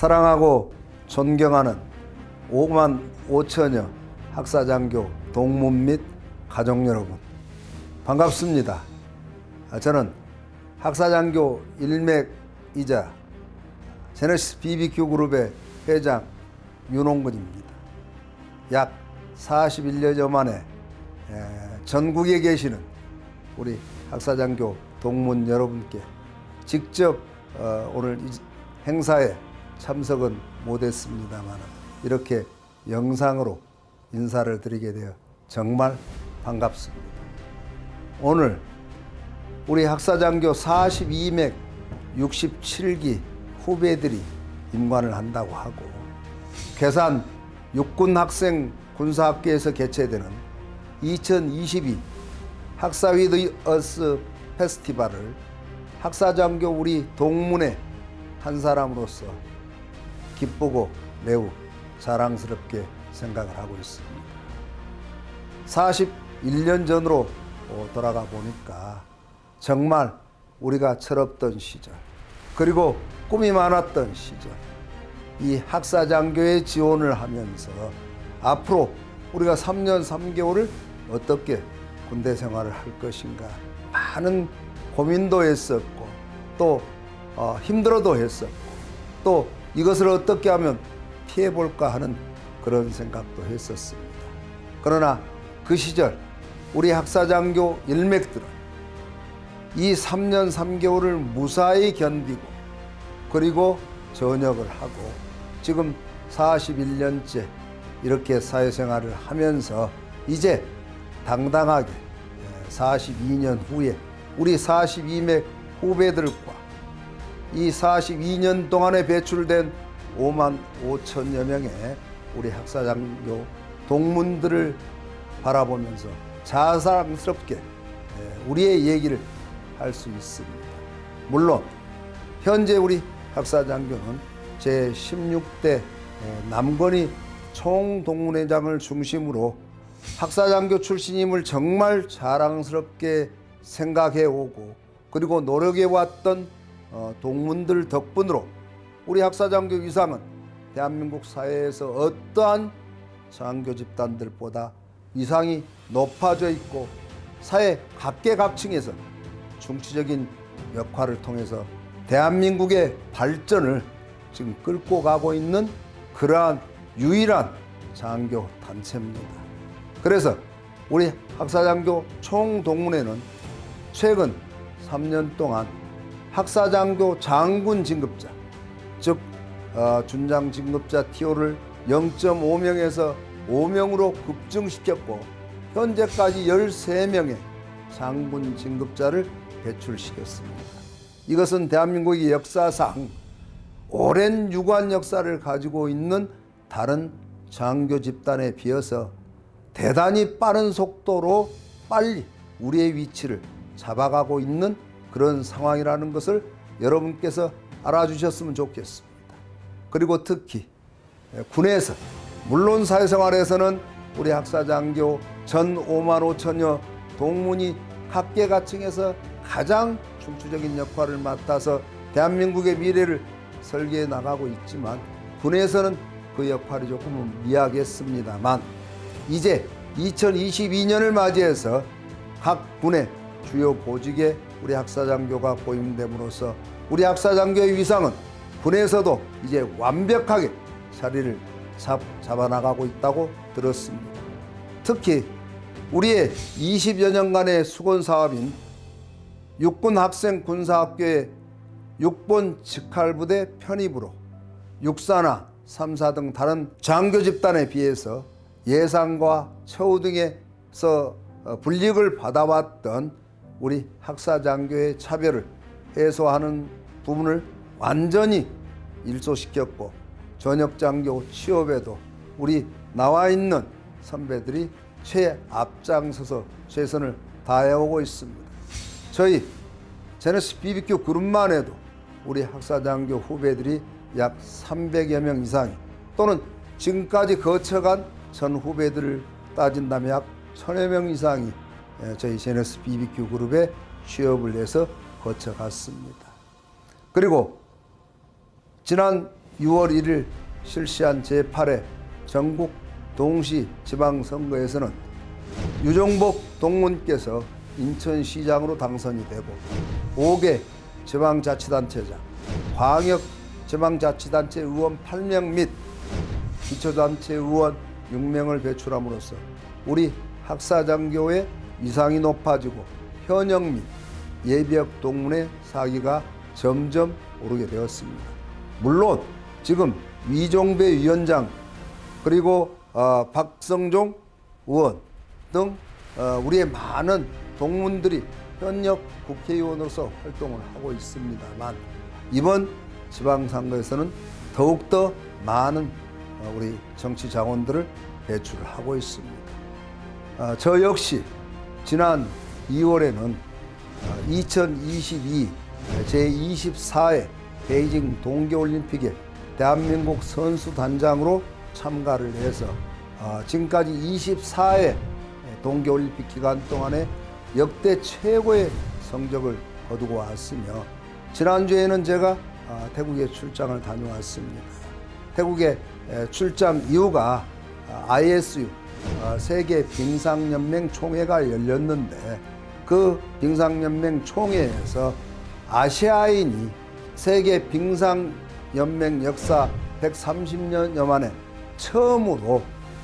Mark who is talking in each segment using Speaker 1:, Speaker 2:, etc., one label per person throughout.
Speaker 1: 사랑하고 존경하는 5만 5천여 학사장교 동문 및 가족 여러분 반갑습니다. 아, 저는 학사장교 일맥이자 제네시스 BBQ 그룹의 회장 윤홍근입니다. 약 41년여 만에 에, 전국에 계시는 우리 학사장교 동문 여러분께 직접 어, 오늘 이 행사에 참석은 못했습니다만 이렇게 영상으로 인사를 드리게 되어 정말 반갑습니다. 오늘 우리 학사장교 42맥 67기 후배들이 임관을 한다고 하고 괴산 육군 학생 군사학교에서 개최되는 2022 학사 위드 어스 페스티벌을 학사장교 우리 동문의 한 사람으로서 기쁘고 매우 자랑스럽게 생각을 하고 있습니다. 41년 전으로 어, 돌아가 보니까 정말 우리가 철없던 시절 그리고 꿈이 많았던 시절 이 학사장교의 지원을 하면서 앞으로 우리가 3년 3개월을 어떻게 군대 생활을 할 것인가 많은 고민도 했었고 또 어, 힘들어도 했었고 또 이것을 어떻게 하면 피해 볼까 하는 그런 생각도 했었습니다. 그러나 그 시절 우리 학사장교 일맥들은 이 3년 3개월을 무사히 견디고 그리고 전역을 하고 지금 41년째 이렇게 사회생활을 하면서 이제 당당하게 42년 후에 우리 42맥 후배들과 이 42년 동안에 배출된 5만 5천여 명의 우리 학사장교 동문들을 바라보면서 자랑스럽게 우리의 얘기를 할 수 있습니다. 물론 현재 우리 학사장교는 제 16대 남건희 총동문회장을 중심으로 학사장교 출신임을 정말 자랑스럽게 생각해 오고 그리고 노력해 왔던 어, 동문들 덕분으로 우리 학사장교 위상은 대한민국 사회에서 어떠한 장교 집단들보다 위상이 높아져 있고 사회 각계각층에서 중추적인 역할을 통해서 대한민국의 발전을 지금 끌고 가고 있는 그러한 유일한 장교 단체입니다. 그래서 우리 학사장교 총동문회는 최근 3년 동안 학사장교 장군 진급자, 즉 어, 준장 진급자 TO를 0.5명에서 5명으로 급증시켰고 현재까지 13명의 장군 진급자를 배출시켰습니다. 이것은 대한민국의 역사상 오랜 유관 역사를 가지고 있는 다른 장교 집단에 비해서 대단히 빠른 속도로 빨리 우리의 위치를 잡아가고 있는 그런 상황이라는 것을 여러분께서 알아주셨으면 좋겠습니다. 그리고 특히 군에서 물론 사회생활에서는 우리 학사장교 전 5만 5천여 동문이 각계각층에서 가장 중추적인 역할을 맡아서 대한민국의 미래를 설계해 나가고 있지만 군에서는 그 역할이 조금은 미약했습니다만 이제 2022년을 맞이해서 각 군의 주요 보직에 우리 학사장교가 보임됨으로써 우리 학사장교의 위상은 군에서도 이제 완벽하게 자리를 잡, 잡아나가고 있다고 들었습니다. 특히 우리의 20여 년간의 수건 사업인 육군 학생 군사학교의 육본 직할부대 편입으로 육사나 삼사 등 다른 장교 집단에 비해서 예상과 처우 등에서 어, 불이익을 받아왔던 우리 학사장교의 차별을 해소하는 부분을 완전히 일소시켰고 전역장교 취업에도 우리 나와 있는 선배들이 최앞장서서 최선을 다해오고 있습니다. 저희 제네스 BBQ 그룹만 해도 우리 학사장교 후배들이 약 300여 명 이상이 또는 지금까지 거쳐간 전 후배들을 따진다면 약 1000여 명 이상이 예, 저희 제네스 BBQ 그룹에 취업을 해서 거쳐갔습니다. 그리고 지난 6월 1일 실시한 제8회 전국 동시 지방선거에서는 유종복 동문께서 인천시장으로 당선이 되고 5개 지방자치단체장, 광역 지방자치단체 의원 8명 및 기초단체 의원 6명을 배출함으로써 우리 학사장교의 위상이 높아지고 현역 및 예비역 동문의 사기가 점점 오르게 되었습니다. 물론 지금 위종배 위원장 그리고 어, 박성종 의원 등 어, 우리의 많은 동문들이 현역 국회의원으로서 활동을 하고 있습니다만 이번 지방선거에서는 더욱더 많은 어, 우리 정치 자원들을 배출을 하고 있습니다. 아, 저 역시 지난 2월에는 2022 제24회 베이징 동계올림픽에 대한민국 선수단장으로 참가를 해서 아, 지금까지 24회 동계올림픽 기간 동안에 역대 최고의 성적을 거두고 왔으며 지난주에는 제가 아, 태국에 출장을 다녀왔습니다. 태국에 에, 출장 이유가 아, ISU 아, 세계 빙상연맹 총회가 열렸는데 그 빙상연맹 총회에서 아시아인이 세계 빙상연맹 역사 130년여 만에 처음으로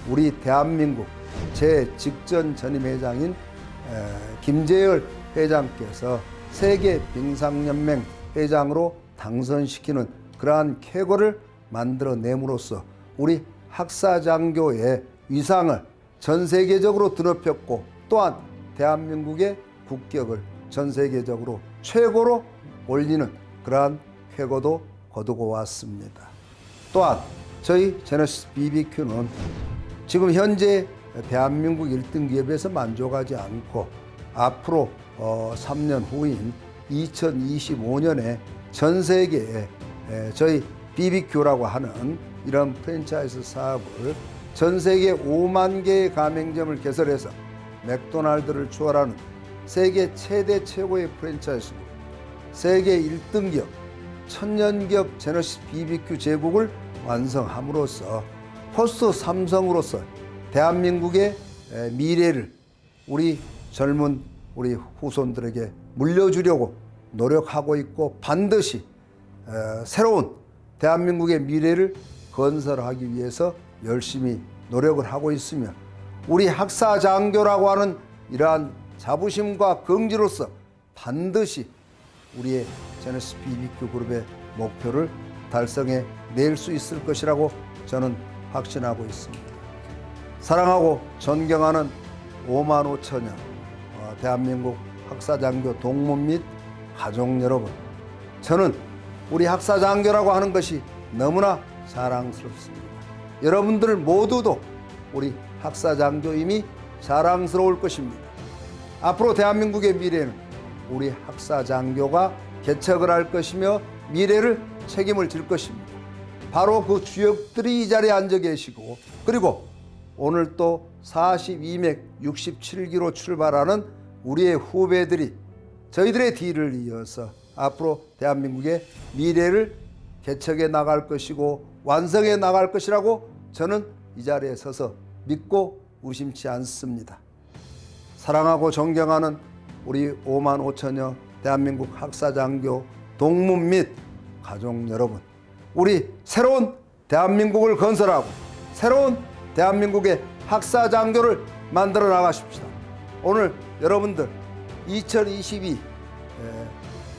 Speaker 1: 우리 대한민국 제 직전 전임 회장인 에, 김재열 회장께서 세계 빙상연맹 회장으로 당선시키는 그러한 쾌거를 만들어냄으로써 우리 학사장교의 위상을 전 세계적으로 드높였고 또한 대한민국의 국격을 전 세계적으로 최고로 올리는 그러한 쾌거도 거두고 왔습니다. 또한 저희 제너시스 BBQ는 지금 현재 대한민국 1등 기업에서 만족하지 않고 앞으로 어, 3년 후인 2025년에 전 세계에 에, 저희 BBQ라고 하는 이런 프랜차이즈 사업을 전 세계 5만 개의 가맹점을 개설해서 맥도날드를 추월하는 세계 최대 최고의 프랜차이즈로 세계 1등 기업 천년 기업 제너시스 BBQ 제국을 완성함으로써 포스트 삼성으로서 대한민국의 에, 미래를 우리 젊은 우리 후손들에게 물려주려고 노력하고 있고 반드시 에, 새로운 대한민국의 미래를 건설하기 위해서 열심히 노력을 하고 있으며 우리 학사 장교라고 하는 이러한 자부심과 긍지로서 반드시 우리의 제너시스 BBQ 그룹의 목표를 달성해 낼 수 있을 것이라고 저는 확신하고 있습니다. 사랑하고 존경하는 5만 5천여 어, 대한민국 학사장교 동문 및 가족 여러분, 저는 우리 학사장교라고 하는 것이 너무나 자랑스럽습니다. 여러분들 모두도 우리 학사장교임이 자랑스러울 것입니다. 앞으로 대한민국의 미래는 우리 학사장교가 개척을 할 것이며 미래를 책임을 질 것입니다. 바로 그 주역들이 이 자리에 앉아 계시고 그리고 오늘 또 42맥 67기로 출발하는 우리의 후배들이 저희들의 뒤를 이어서 앞으로 대한민국의 미래를 개척해 나갈 것이고 완성해 나갈 것이라고 저는 이 자리에 서서 믿고 의심치 않습니다. 사랑하고 존경하는 우리 5만 5천여 대한민국 학사장교 동문 및 가족 여러분, 우리 새로운 대한민국을 건설하고 새로운 대한민국의 학사장교를 만들어 나가십시다. 오늘 여러분들 2022 에,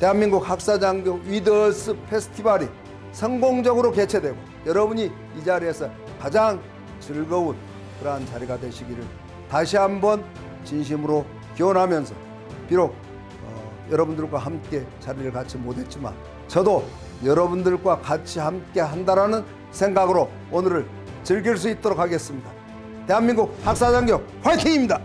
Speaker 1: 대한민국 학사장교 위더스 페스티벌이 성공적으로 개최되고 여러분이 이 자리에서 가장 즐거운 그러한 자리가 되시기를 다시 한번 진심으로 기원하면서 비록 어, 여러분들과 함께 자리를 같이 못했지만 저도 여러분들과 같이 함께 한다라는 생각으로 오늘을 즐길 수 있도록 하겠습니다. 대한민국 학사장교 화이팅입니다.